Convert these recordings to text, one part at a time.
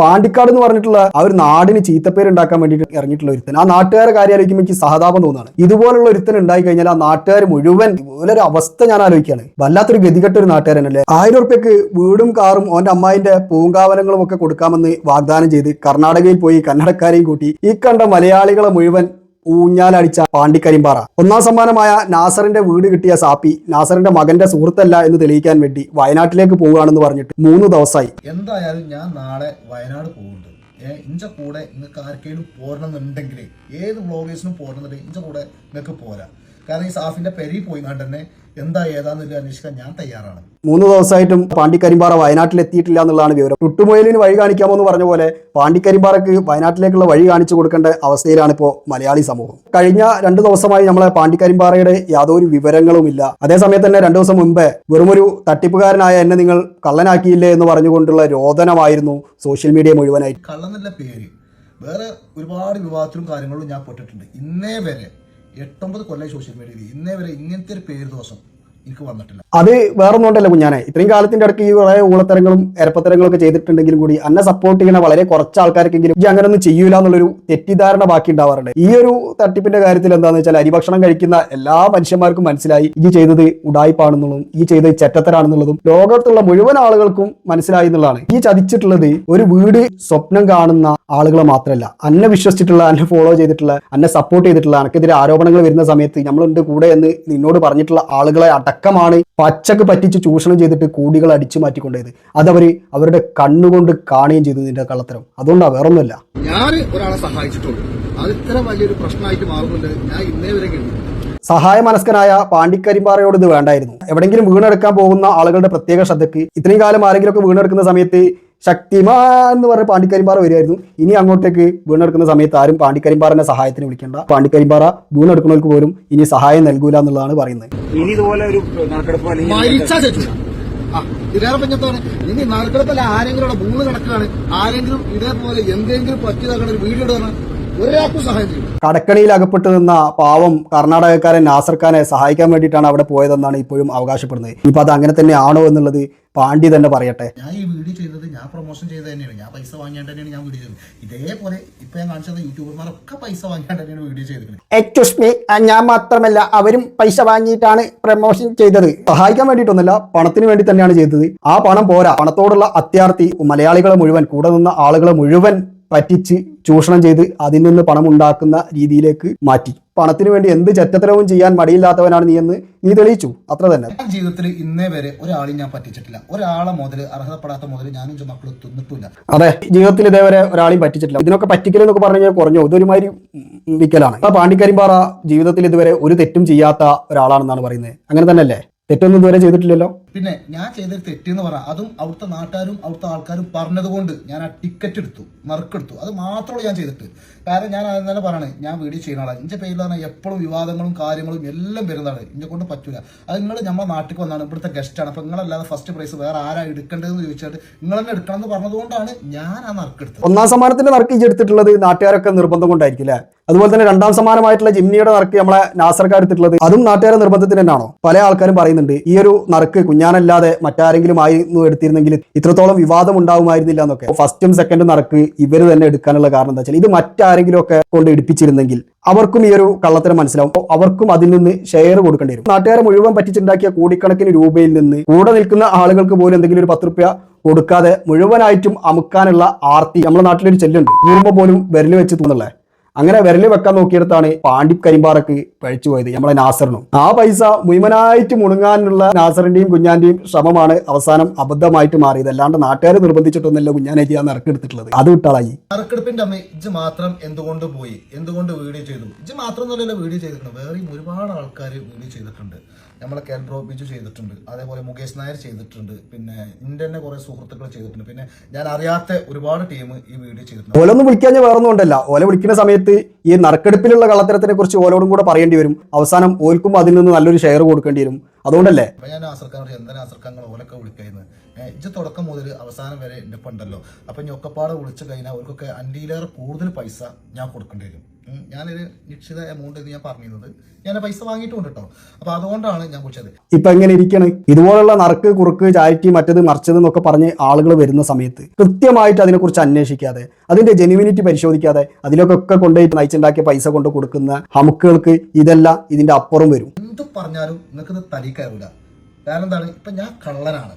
പാണ്ടിക്കാട് എന്ന് പറഞ്ഞിട്ടുള്ള ആ ഒരു നാടിന് ചീത്തപ്പേര് ഉണ്ടാക്കാൻ വേണ്ടിയിട്ട് ഇറങ്ങിയിട്ടുള്ള ഒരുത്തൻ. ആ നാട്ടുകാരെ കാര്യം ആലോചിക്കുമ്പോൾ എനിക്ക് സഹതാപം തോന്നുകയാണ് ഇതുപോലുള്ള ഒരുത്തൻ ഉണ്ടായി കഴിഞ്ഞാൽ ആ നാട്ടുകാർ മുഴുവൻ ഇതുപോലൊരു അവസ്ഥ ഞാൻ ആലോചിക്കുകയാണ്. വല്ലാത്തൊരു ഗതികെട്ട ഒരു നാട്ടുകാരനല്ലേ ആയിരം ഉറുപ്പ്യക്ക് വീടും കാറും ഓന്റെ അമ്മായിന്റെ പൂങ്കാവനങ്ങളും ഒക്കെ കൊടുക്കാമെന്ന് വാഗ്ദാനം ചെയ്ത് കർണാടകയിൽ പോയി കന്നഡക്കാരെയും കൂട്ടി ഈ കണ്ട മലയാളികളെ മുഴുവൻ ഊഞ്ഞാലടിച്ച പാണ്ടിക്കരിമ്പാറ. ഒന്നാം സമ്മാനമായ നാസറിന്റെ വീട് കിട്ടിയ സാപ്പി നാസറിന്റെ മകന്റെ സുഹൃത്തല്ല എന്ന് തെളിയിക്കാൻ വേണ്ടി വയനാട്ടിലേക്ക് പോവുകയാണെന്ന് പറഞ്ഞിട്ട് മൂന്ന് ദിവസമായി. എന്തായാലും ഞാൻ നാളെ വയനാട് പോകുന്നുണ്ട്. ഇഞ്ച കൂടെ നിങ്ങൾക്ക് ആർക്കെങ്കിലും പോരണമെന്നുണ്ടെങ്കിൽ ഏത് വ്ളോഗേഴ്സിനും പോരണമെന്നുണ്ടെങ്കിൽ ഇഞ്ച കൂടെ നിങ്ങൾക്ക് പോരാ. കാരണം ഈ സാഫിന്റെ പെരി പോയി കണ്ട് തന്നെ എന്താ ഏതാന്നുള്ള അന്വേഷിക്കാൻ ഞാൻ തയ്യാറാണ്. മൂന്ന് ദിവസമായിട്ടും പാണ്ടിക്കരിമ്പാറ വയനാട്ടിൽ എത്തിയിട്ടില്ല എന്നുള്ളതാണ് വിവരം. ടുട്ടുമൊയിലിന് വഴി കാണിക്കാമോ എന്ന് പറഞ്ഞ പോലെ പാണ്ടിക്കരിമ്പാറയ്ക്ക് വയനാട്ടിലേക്കുള്ള വഴി കാണിച്ചു കൊടുക്കേണ്ട അവസ്ഥയിലാണ് ഇപ്പോൾ മലയാളി സമൂഹം. കഴിഞ്ഞ രണ്ട് ദിവസമായി നമ്മളെ പാണ്ടിക്കരിമ്പാറയുടെ യാതൊരു വിവരങ്ങളുമില്ല. അതേസമയത്ത് തന്നെ രണ്ടു ദിവസം മുമ്പേ വെറുമൊരു തട്ടിപ്പുകാരനായ എന്നെ നിങ്ങൾ കള്ളനാക്കിയില്ലേ എന്ന് പറഞ്ഞുകൊണ്ടുള്ള രോദനമായിരുന്നു സോഷ്യൽ മീഡിയ മുഴുവനായി കള്ളനല്ല പേര് വേറെ ഒരുപാട് വിവാദത്തിലും കാര്യങ്ങളും ഞാൻ പെട്ടിട്ടുണ്ട്. ഇന്നേ വരെ എട്ടൊമ്പത് കൊല്ലം സോഷ്യൽ മീഡിയയിൽ ഇന്നേ വരെ ഇങ്ങനത്തെ ഒരു പേര് ദോഷം എനിക്ക് വന്നിട്ടില്ല. അത് വേറൊന്നും കൊണ്ടല്ല കുഞ്ഞാനെ ഇത്രയും കാലത്തിന്റെ ഇടയ്ക്ക് ഈ കുറെ ഊളത്തരങ്ങളും എരപ്പത്തരങ്ങളും ഒക്കെ ചെയ്തിട്ടുണ്ടെങ്കിലും കൂടി അന്നെ സപ്പോർട്ട് ചെയ്യണ വളരെ കുറച്ച് ആൾക്കാർക്കെങ്കിലും ഈ അങ്ങനെ ഒന്നും ചെയ്യൂല എന്നുള്ളൊരു തെറ്റിദ്ധാരണ ബാക്കി ഉണ്ടാവാറുണ്ട്. ഈ ഒരു തട്ടിപ്പിന്റെ കാര്യത്തിൽ എന്താന്ന് വെച്ചാൽ അരിഭക്ഷണം കഴിക്കുന്ന എല്ലാ മനുഷ്യന്മാർക്കും മനസ്സിലായി ഈ ചെയ്തത് ഉടായ്പാണെന്നുള്ളതും ഈ ചെയ്തത് ചെറ്റത്തരാണെന്നുള്ളതും ലോകത്തുള്ള മുഴുവൻ ആളുകൾക്കും മനസ്സിലായി എന്നുള്ളതാണ്. ഈ ചതിച്ചിട്ടുള്ളത് ഒരു വീട് സ്വപ്നം കാണുന്ന ആളുകളെ മാത്രമല്ല അന്നെ വിശ്വസിച്ചിട്ടുള്ള അന്നെ ഫോളോ ചെയ്തിട്ടുള്ള അന്നെ സപ്പോർട്ട് ചെയ്തിട്ടുള്ള അനക്കെതിരെ ആരോപണങ്ങൾ വരുന്ന സമയത്ത് നമ്മളുണ്ട് കൂടെ എന്ന് നിന്നോട് പറഞ്ഞിട്ടുള്ള ആളുകളെ അടക്കമാണ് പച്ചക്ക് പറ്റിച്ച് ചൂഷണം ചെയ്തിട്ട് കൂടികൾ അടിച്ചു മാറ്റിക്കൊണ്ടത്. അതവർ അവരുടെ കണ്ണുകൊണ്ട് കാണുകയും ചെയ്തു ഇതിന്റെ കള്ളത്തരം. അതുകൊണ്ടാണ് വേറൊന്നുമല്ല. ഞാൻ ഒരാളെ സഹായിച്ചിട്ടുള്ളൂ. അത് ഇത്ര വലിയൊരു പ്രശ്നമായിട്ട് മാറുന്നുണ്ട്. ഞാൻ ഇന്നേ വരെ മനസ്കനായ പാണ്ടിക്കരിമ്പാറയോട് ഇത് വേണ്ടായിരുന്നു. എവിടെങ്കിലും വീണെടുക്കാൻ പോകുന്ന ആളുകളുടെ പ്രത്യേക ശ്രദ്ധയ്ക്ക് ഇത്രയും കാലം ആരെങ്കിലും ഒക്കെ വീണെടുക്കുന്ന സമയത്ത് ശക്തിമാൻ എന്ന് പറഞ്ഞ പാണ്ടിക്കരിമ്പാറ വരുമായിരുന്നു ഇനി അങ്ങോട്ടേക്ക് വീണെടുക്കുന്ന സമയത്ത് ആരും പാണ്ടിക്കരിമ്പാറിന്റെ സഹായത്തിന് വിളിക്കേണ്ട. പാണ്ടിക്കരിമ്പാറ വീണെടുക്കുന്നവർക്ക് പോലും ഇനി സഹായം നൽകൂല എന്നുള്ളതാണ് പറയുന്നത്. ഇനി ഇതുപോലെ ഒരു ഇതിലേറെ പഞ്ഞത്താണ് ഇനി നാൽക്കടത്തല്ല ആരെങ്കിലും അവിടെ മൂന്ന് കണക്കാണ് ആരെങ്കിലും ഇതേപോലെ എന്തെങ്കിലും പറ്റിയതാക്കണ ഒരു വീഡിയോ ഇടുകയാണ് ഒരാൾക്കും സഹായം ചെയ്യും കടക്കണിയിൽ അകപ്പെട്ടു നിന്ന പാവം കർണാടകക്കാരൻ നാസർ ഖാനെ സഹായിക്കാൻ വേണ്ടിയിട്ടാണ് അവിടെ പോയതെന്നാണ് ഇപ്പോഴും അവകാശപ്പെടുന്നത്. ഇപ്പൊ അത് അങ്ങനെ തന്നെ ആണോ എന്നുള്ളത് പാണ്ഡി തന്നെ പറയട്ടെ. ഞാൻ ഈ വീഡിയോ ചെയ്തത് ഞാൻ പ്രൊമോഷൻ ചെയ്ത് തന്നെയാണ്. ഞാൻ പൈസ വാങ്ങിയാണ്ട് തന്നെയാണ് ഞാൻ വീഡിയോ ചെയ്തത്. ഇതേപോലെ ഇപ്പൊ ഞാൻ കാണിച്ചത് യൂട്യൂബർമാരൊക്കെ പൈസ വാങ്ങിയാണ്ട് തന്നെയാണ് വീഡിയോ ചെയ്തിരിക്കുന്നത്. ഞാൻ മാത്രമല്ല അവരും പൈസ വാങ്ങിയിട്ടാണ് പ്രൊമോഷൻ ചെയ്തത്. സഹായിക്കാൻ വേണ്ടിയിട്ടൊന്നുമല്ല പണത്തിന് വേണ്ടി തന്നെയാണ് ചെയ്തത്. ആ പണം പോരാ. പണത്തോടുള്ള അത്യാർത്ഥി മലയാളികളെ മുഴുവൻ കൂടെ നിന്ന ആളുകളെ മുഴുവൻ പറ്റിച്ച് ചൂഷണം ചെയ്ത് അതിൽ നിന്ന് പണം ഉണ്ടാക്കുന്ന രീതിയിലേക്ക് മാറ്റി. പണത്തിന് വേണ്ടി എന്ത് ചെറ്റത്തരവും ചെയ്യാൻ മടിയില്ലാത്തവനാണ് നീ എന്ന് നീ തെളിയിച്ചു. അത്ര തന്നെ. ജീവിതത്തിൽ ഇന്നേ വരെ ഒരാളെയും ഞാൻ പറ്റിച്ചിട്ടില്ല. ഒരാളെ മുതൽ അർഹതപ്പെടാത്ത മുതൽ ഞാനും മക്കളും തിന്നിട്ടില്ല. അതെ ജീവിതത്തിൽ ഇതേവരെ ഒരാളെയും പറ്റിച്ചിട്ടില്ല. ഇതിനൊക്കെ പറ്റിക്കൽ എന്നൊക്കെ പറഞ്ഞു കഴിഞ്ഞാൽ കുറഞ്ഞു? ഇതൊരുമാതിരി വിക്കലാണ്. ആ പാണ്ടിക്കരിമ്പാറ ജീവിതത്തിൽ ഇതുവരെ ഒരു തെറ്റും ചെയ്യാത്ത ഒരാളാണെന്നാണ് പറയുന്നത്. അങ്ങനെ തന്നെയല്ലേ? തെറ്റൊന്നും ഇതുവരെ ചെയ്തിട്ടില്ലല്ലോ? പിന്നെ ഞാൻ ചെയ്തൊരു തെറ്റെന്ന് പറഞ്ഞാൽ അതും അവിടുത്തെ നാട്ടുകാരും അവിടുത്തെ ആൾക്കാരും പറഞ്ഞതുകൊണ്ട് ഞാൻ ആ ടിക്കറ്റ് എടുത്തു നറുക്കെടുത്തു അത് മാത്രമേ ഞാൻ ചെയ്തിട്ട്. കാരണം ഞാൻ അത് തന്നെ പറയണേ ഞാൻ വീഡിയോ ചെയ്യുന്ന ആളാണ് എന്റെ പേരിൽ പറഞ്ഞാൽ എപ്പോഴും വിവാദങ്ങളും കാര്യങ്ങളും എല്ലാം വരുന്നതാണ്. എന്നെ കൊണ്ട് പറ്റൂല. അത് നിങ്ങൾ നമ്മുടെ നാട്ടിൽ വന്നാണ് ഇവിടുത്തെ ഗസ്റ്റാണ് അപ്പോൾ നിങ്ങളല്ലാതെ ഫസ്റ്റ് പ്രൈസ് വേറെ ആരാ എടുക്കേണ്ടതെന്ന് ചോദിച്ചാൽ നിങ്ങൾ തന്നെ എടുക്കണം എന്ന് പറഞ്ഞതുകൊണ്ടാണ് ഞാൻ ആ നറുക്കെടുത്തത് ഒന്നാം സമ്മാനത്തിന് നറുക്ക് ഇജ്ജ് എടുത്തിട്ടുള്ളത് നാട്ടുകാരൊക്കെ നിർബന്ധം കൊണ്ടായിരിക്കും അതുപോലെ തന്നെ രണ്ടാം സമ്മാനമായിട്ടുള്ള ജിമ്മിയുടെ നറുക്ക് നമ്മളെ നാസർക്കാർ എടുത്തിട്ടുള്ളത് അതും നാട്ടുകാരെ നിർബന്ധത്തിന് തന്നെയാണോ? പല ആൾക്കാരും പറയുന്നുണ്ട് ഈ ഒരു നറുക്ക് കുഞ്ഞാനല്ലാതെ മറ്റാരെങ്കിലും ആയിരുന്നു എടുത്തിരുന്നെങ്കിൽ ഇത്രത്തോളം വിവാദം ഉണ്ടാവുമായിരുന്നില്ല എന്നൊക്കെ. ഫസ്റ്റും സെക്കൻഡും നടക്ക് ഇവർ തന്നെ എടുക്കാനുള്ള കാരണം എന്താ വെച്ചാൽ ഇത് മറ്റാരെങ്കിലും ഒക്കെ കൊണ്ട് എടുപ്പിച്ചിരുന്നെങ്കിൽ അവർക്കും ഈ ഒരു കള്ളത്തരം മനസ്സിലാവും. അവർക്കും അതിൽ നിന്ന് ഷെയർ കൊടുക്കേണ്ടി വരും. നാട്ടുകാരെ മുഴുവൻ പറ്റിച്ചുണ്ടാക്കിയ കോടിക്കണക്കിന് രൂപയിൽ നിന്ന് കൂടെ നിൽക്കുന്ന ആളുകൾക്ക് പോലും എന്തെങ്കിലും ഒരു പത്ത് റുപ്യ കൊടുക്കാതെ മുഴുവനായിട്ടും അമുക്കാനുള്ള ആർത്തി നമ്മുടെ നാട്ടിലൊരു ചെല്ലുണ്ട്. ഊർമ്മ പോലും വിരൽ വെച്ച് തോന്നല്ലേ അങ്ങനെ വിരൽ വെക്കാൻ നോക്കിയെടുത്താണ് പാണ്ഡി കരിമ്പാറക്ക് പഴിച്ചു പോയത്. നമ്മളെ നാസറിനും. ആ പൈസ മുഴുവനായിട്ട് മുണുങ്ങാനുള്ള നാസറിന്റെയും കുഞ്ഞാന്റെയും ശ്രമമാണ് അവസാനം അബദ്ധമായിട്ട് മാറിയത്. അല്ലാണ്ട് നാട്ടുകാർ നിർബന്ധിച്ചിട്ടൊന്നല്ല കുഞ്ഞാനായിട്ട് ചെയ്യാൻ നറുക്കെടുത്തിട്ടുള്ളത് അത് വിട്ടാളായി. നറുക്കെടുപ്പിന്റെ അമ്മ ഇജ് മാത്രം എന്തുകൊണ്ട് പോയി? എന്തുകൊണ്ട് വീഡിയോ ചെയ്തു? ഇജ് മാത്രം എന്നുള്ള വീഡിയോ ചെയ്തിട്ടുണ്ട് വേറെയും ഒരുപാട് ആൾക്കാർ വീഡിയോ ചെയ്തിട്ടുണ്ട്. നമ്മളെ കാൽബ്രോ ബിജു ചെയ്തിട്ടുണ്ട്. അതേപോലെ മുകേഷ് നായർ ചെയ്തിട്ടുണ്ട്. പിന്നെ ഇന്റെ തന്നെ കുറെ സുഹൃത്തുക്കൾ ചെയ്തിട്ടുണ്ട്. പിന്നെ ഞാൻ അറിയാത്ത ഒരുപാട് ടീം ഈ വീഡിയോ ചെയ്തിട്ടുണ്ട്. ഓലൊന്നും വിളിക്കാൻ വേറൊന്നും ഉണ്ടല്ല. ഓല വിളിക്കുന്ന സമയത്ത് ഈ നറുക്കെടുപ്പിലുള്ള കള്ളത്തരത്തിനെ കുറിച്ച് ഓലോടും കൂടെ പറയേണ്ടി വരും. അവസാനം ഓൽക്കും അതിൽ നിന്ന് നല്ലൊരു ഷെയർ കൊടുക്കേണ്ടി വരും. അതുകൊണ്ടല്ലേ? ഞാൻ നാസർക്കാരോട് എന്താ നാസർക്കാങ്ങൾ ഓലൊക്കെ വിളിക്കുന്നത് ഇജ്ജ് തുടക്കം മുതൽ അവസാനം വരെ എന്റെ ഒപ്പം ഉണ്ടല്ലോ. അപ്പൊ ഞാൻ ഒക്കെപ്പാടെ വിളിച്ചു കഴിഞ്ഞാൽ അവർക്കൊക്കെ അൻഡിയിലേറെ കൂടുതൽ പൈസ ഞാൻ കൊടുക്കേണ്ടി വരും. ഞാനൊരു നിശ്ചിത എമൗണ്ട് എന്ന് ഞാൻ പറഞ്ഞിരുന്നത്. ഞാൻ പൈസ വാങ്ങിയിട്ടുണ്ട് കേട്ടോ അപ്പൊ അതുകൊണ്ടാണ് ഞാൻ വിളിച്ചത്. ഇപ്പൊ എങ്ങനെ ഇരിക്കണ്? ഇതുപോലുള്ള നറുക്ക് കുറുക്ക് ചാരിറ്റി മറ്റത് മറിച്ചത് എന്നൊക്കെ പറഞ്ഞ് ആളുകൾ വരുന്ന സമയത്ത് കൃത്യമായിട്ട് അതിനെക്കുറിച്ച് അന്വേഷിക്കാതെ അതിന്റെ ജെനുവിനിറ്റി പരിശോധിക്കാതെ അതിലൊക്കെ ഒക്കെ കൊണ്ടുപോയിട്ട് നയിച്ചുണ്ടാക്കിയ പൈസ കൊണ്ട് കൊടുക്കുന്ന ഹമുക്കുകൾക്ക് ഇതെല്ലാം ഇതിന്റെ അപ്പുറം വരും. എന്ത് പറഞ്ഞാലും നിങ്ങൾക്ക് കയറൂല. കാരണം എന്താണ്? ഇപ്പൊ ഞാൻ കള്ളനാണ്.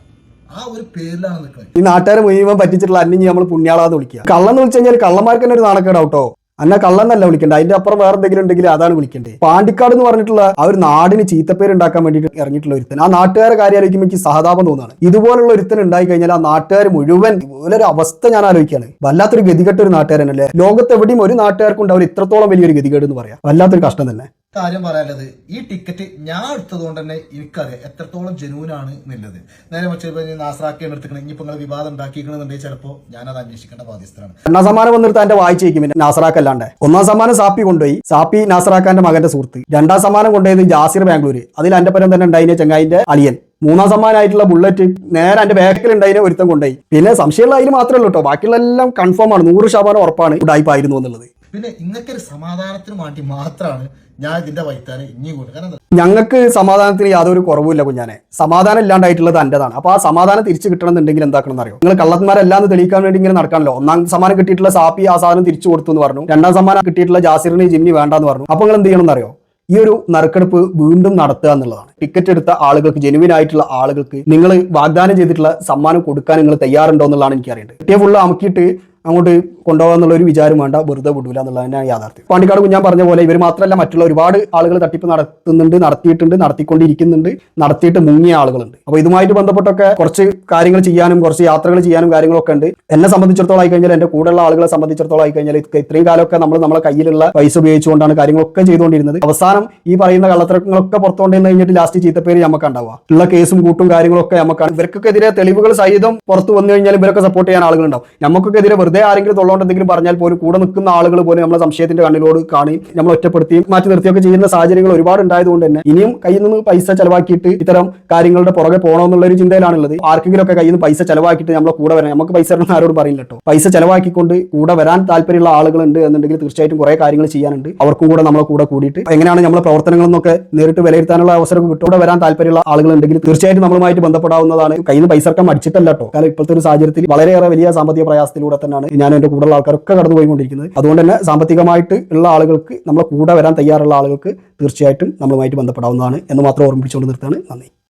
ആ ഒരു പേരിലാണ് നിൽക്കുന്നത്. ഈ നാട്ടുകാരെ മുഴുവൻ പറ്റിച്ചിട്ടുള്ള അന്യം നമ്മൾ പുണ്യാളാന്ന് വിളിക്കുക. കള്ളം എന്ന് വെച്ച് കഴിഞ്ഞാൽ കള്ളന്മാർക്ക് തന്നെ ഒരു നാണക്കേടാവട്ടോ അന്ന കള്ളന്നല്ല വിളിക്കേണ്ടത് അതിന്റെ അപ്പുറം വേറെ എന്തെങ്കിലും ഉണ്ടെങ്കിൽ അതാണ് വിളിക്കേണ്ടത് പാണ്ടിക്കാട് എന്ന് പറഞ്ഞിട്ടുള്ള ആ ഒരു നാടിന് ചീത്തപ്പേര് ഉണ്ടാക്കാൻ വേണ്ടിയിട്ട് ഇറങ്ങിയിട്ടുള്ള ഒരുത്തൻ. ആ നാട്ടുകാരെ കാര്യം ആലോചിക്കുമ്പോൾ എനിക്ക് സഹതാപം തോന്നുകയാണ് ഇതുപോലുള്ള ഒരുത്തൻ ഉണ്ടായി കഴിഞ്ഞാൽ ആ നാട്ടുകാർ മുഴുവൻ ഇതുപോലൊരു അവസ്ഥ ഞാൻ ആലോചിക്കുകയാണ്. വല്ലാത്തൊരു ഗതികെട്ട ഒരു നാട്ടുകാരനല്ലേ? ലോകത്ത് എവിടെയും ഒരു നാട്ടുകാർക്കും ഉണ്ടാവില്ല ഇത്രത്തോളം വലിയൊരു ഗതികേട് എന്ന് പറയാം. വല്ലാത്തൊരു കഷ്ടം തന്നെ. കാര്യം പറയാനുള്ളത് ഈ ടിക്കറ്റ് ഞാൻ എടുത്തത് കൊണ്ട് തന്നെ എനിക്കറിയാം എത്രത്തോളം ജനുവിനാണ് എന്നുള്ളത് നേരെ മറ്റേ നാസറാക്കിയാണ് എടുത്തിക്കണം ഇനിയിപ്പോ നിങ്ങൾ വിവാദം ഉണ്ടാക്കിക്കണമെന്നുണ്ടെങ്കിൽ ചിലപ്പോൾ ഞാനത് അന്വേഷിക്കേണ്ട ബാധ്യസ്ഥരാണ്. രണ്ടാം സമ്മാനം വന്നിട്ട് എന്റെ വായിച്ചേക്കും പിന്നെ നാസറാക്ക് അല്ലാണ്ട് ഒന്നാം സമ്മാനം സാപ്പി കൊണ്ടുപോയി. സാപ്പി നാസറാക്കാന്റെ മകന്റെ സുഹൃത്ത്. രണ്ടാം സമ്മാനം കൊണ്ടുപോയത് ജാസിർ ബാംഗ്ലൂർ അതിൽ എന്റെ പരം തന്നെ ഉണ്ടായിന് ചെങ്ങായിന്റെ അളിയൻ. മൂന്നാം സമ്മാനമായിട്ടുള്ള ബുള്ളറ്റ് നേരെ എന്റെ ബാക്കിൽ ഉണ്ടായിരുന്ന ഒരുത്തം കൊണ്ടുപോയി. പിന്നെ സംശയമുള്ള അതിൽ മാത്രമേ ഉള്ളൂ കേട്ടോ ബാക്കിയുള്ള എല്ലാം കൺഫേം ആണ്. നൂറ് ശതമാനം ഉറപ്പാണ്. ഉടായ്പായിരുന്നു എന്നുള്ളത്. പിന്നെ ഇങ്ങനത്തെ ഒരു സമാധാനത്തിന് വേണ്ടി മാത്രമാണ് ഞാൻ ഇതിന്റെ വൈത്താനെ ഇനി കൊണ്ട് ഞങ്ങൾക്ക് സമാധാനത്തിന് യാതൊരു കുറവുമില്ല കുഞ്ഞാനെ. സമാധാനം ഇല്ലാണ്ടായിട്ടുള്ളത് എന്റേതാണ് അപ്പൊ ആ സമാധാനം തിരിച്ചു കിട്ടണമെന്നുണ്ടെങ്കിൽ എന്താക്കണം അറിയോ നിങ്ങൾ കള്ളന്മാരെല്ലാം തെളിയിക്കാൻ വേണ്ടി ഇങ്ങനെ നടക്കാണല്ലോ. ഒന്നാം സമ്മാനം കിട്ടിയിട്ടുള്ള സാപ്പി ആ സാധനം തിരിച്ചു കൊടുത്തു എന്ന് പറഞ്ഞു. രണ്ടാം സമ്മാനം കിട്ടിയിട്ടുള്ള ജാസിറിന് ജിമ്മി വേണ്ടെന്ന് പറഞ്ഞു. അപ്പൊ നിങ്ങൾ എന്ത് ചെയ്യണം എന്നറിയോ? ഈ ഒരു നറുക്കെടുപ്പ് വീണ്ടും നടത്തുക എന്നുള്ളതാണ്. ടിക്കറ്റ് എടുത്ത ആളുകൾക്ക് ജെനുവിൻ ആയിട്ടുള്ള ആളുകൾക്ക് നിങ്ങൾ വാഗ്ദാനം ചെയ്തിട്ടുള്ള സമ്മാനം കൊടുക്കാൻ നിങ്ങൾ തയ്യാറുണ്ടോ എന്നുള്ളതാണ് എനിക്ക് അറിയേണ്ടത് കിട്ടിയ ഫുള്ള് അമുക്കിയിട്ട് അങ്ങോട്ട് കൊണ്ടുപോകാന്നുള്ള ഒരു വിചാരം വേണ്ട വെറുതെ വിടൂല എന്നുള്ളതാണ് യാഥാർത്ഥ്യം. പാണ്ടിക്കാട് കുഞ്ഞാൻ പറഞ്ഞ പോലെ ഇവർ മാത്രമല്ല മറ്റുള്ള ഒരുപാട് ആളുകൾ തട്ടിപ്പ് നടത്തുന്നുണ്ട് നടത്തിയിട്ടുണ്ട് നടത്തിക്കൊണ്ടിരിക്കുന്നുണ്ട് നടത്തിയിട്ട് മുങ്ങിയ ആളുകളുണ്ട്. അപ്പോൾ ഇതുമായിട്ട് ബന്ധപ്പെട്ടൊക്കെ കുറച്ച് കാര്യങ്ങൾ ചെയ്യാനും കുറച്ച് യാത്രകൾ ചെയ്യാനും കാര്യങ്ങളൊക്കെ ഉണ്ട്. എന്നെ സംബന്ധിച്ചിടത്തോളം ആയി കഴിഞ്ഞാൽ എന്റെ കൂടെയുള്ള ആളുകളെ സംബന്ധിച്ചിടത്തോളം ആയി കഴിഞ്ഞാൽ ഇത്ര- ഇത്രയും കാലമൊക്കെ നമ്മൾ നമ്മളെ കയ്യിലുള്ള പൈസ ഉപയോഗിച്ചുകൊണ്ടാണ് കാര്യങ്ങളൊക്കെ ചെയ്തുകൊണ്ടിരുന്നത്. അവസാനം ഈ പറയുന്ന കള്ളത്തരങ്ങളൊക്കെ പുറത്തുകൊണ്ടു കഴിഞ്ഞിട്ട് ലാസ്റ്റ് ചീത്തപ്പേര് നമുക്ക് ഉണ്ടാവുക. ഉള്ള കേസും കൂട്ടും കാര്യങ്ങളൊക്കെ നമുക്ക് ഇവർക്കൊക്കെതിരെ തെളിവുകൾ സഹിതം പുറത്തു വന്നു കഴിഞ്ഞാൽ ഇവരൊക്കെ സപ്പോർട്ട് ചെയ്യാൻ ആളുകളുണ്ടാവും. നമുക്കൊക്കെതിരെ വെറുതെ ആരെങ്കിലും തൊള്ളോണ്ട് എന്തെങ്കിലും പറഞ്ഞാൽ പോലും കൂടെ നിൽക്കുന്ന ആളുകൾ പോലും നമ്മളെ സംശയത്തിന്റെ കണ്ണിലോട് കാണി നമ്മൾ ഒറ്റപ്പെടുത്തിയും മാറ്റി നിർത്തിയൊക്കെ ചെയ്യുന്ന സാഹചര്യങ്ങൾ ഒരുപാട് ഉണ്ടായതുകൊണ്ട് തന്നെ ഇനിയും കയ്യിൽ നിന്ന് പൈസ ചെലവാക്കിയിട്ട് ഇത്തരം കാര്യങ്ങളുടെ പുറകെ പോകണമെന്നുള്ള ഒരു ചിന്തയിലാണുള്ളത്. ആർക്കെങ്കിലും ഒക്കെ കയ്യിൽ നിന്ന് പൈസ ചെലവാക്കിയിട്ട് നമ്മളെ കൂടെ വരാൻ നമുക്ക് പൈസ വരണം ആരോട് പറയില്ല കേട്ടോ. പൈസ ചെലവാക്കിക്കൊണ്ട് കൂടെ വരാൻ താല്പര്യമുള്ള ആളുകളുണ്ട് എന്നുണ്ടെങ്കിൽ തീർച്ചയായിട്ടും കുറെ കാര്യങ്ങൾ ചെയ്യാനുണ്ട്. അവർക്കും കൂടെ നമ്മളെ കൂടെ കൂടിയിട്ട് എങ്ങനെയാണ് നമ്മളെ പ്രവർത്തനങ്ങളെന്നൊക്കെ നേരിട്ട് വിലയിരുത്താനുള്ള അവസരം കിട്ടും. കൂടെ വരാൻ താല്പര്യമുള്ള ആളുകളുണ്ടെങ്കിൽ തീർച്ചയായിട്ടും നമ്മളുമായിട്ട് ബന്ധപ്പെടാവുന്നതാണ്. കയ്യിൽ നിന്ന് പൈസ ഇറക്കാൻ മടിച്ചിട്ടല്ല കേട്ടോ. കാരണം ഇപ്പോഴത്തെ ഒരു സാഹചര്യത്തിൽ വളരെയേറെ വലിയ സാമ്പത്തിക പ്രയാസത്തിലൂടെ തന്നെയാണ് ഞാൻ എന്റെ കൂടെയുള്ള ആൾക്കാരൊക്കെ കടന്നു പോയിക്കൊണ്ടിരിക്കുന്നത് അതുകൊണ്ട് തന്നെ സാമ്പത്തികമായിട്ട് ഉള്ള ആളുകൾക്ക് നമ്മളെ കൂടെ വരാൻ തയ്യാറുള്ള ആളുകൾക്ക് തീർച്ചയായിട്ടും നമ്മളുമായിട്ട് ബന്ധപ്പെടാവുന്നതാണ് എന്ന് മാത്രം ഓർമ്മിപ്പിച്ചുകൊണ്ട് നിർത്താണ് നന്ദി.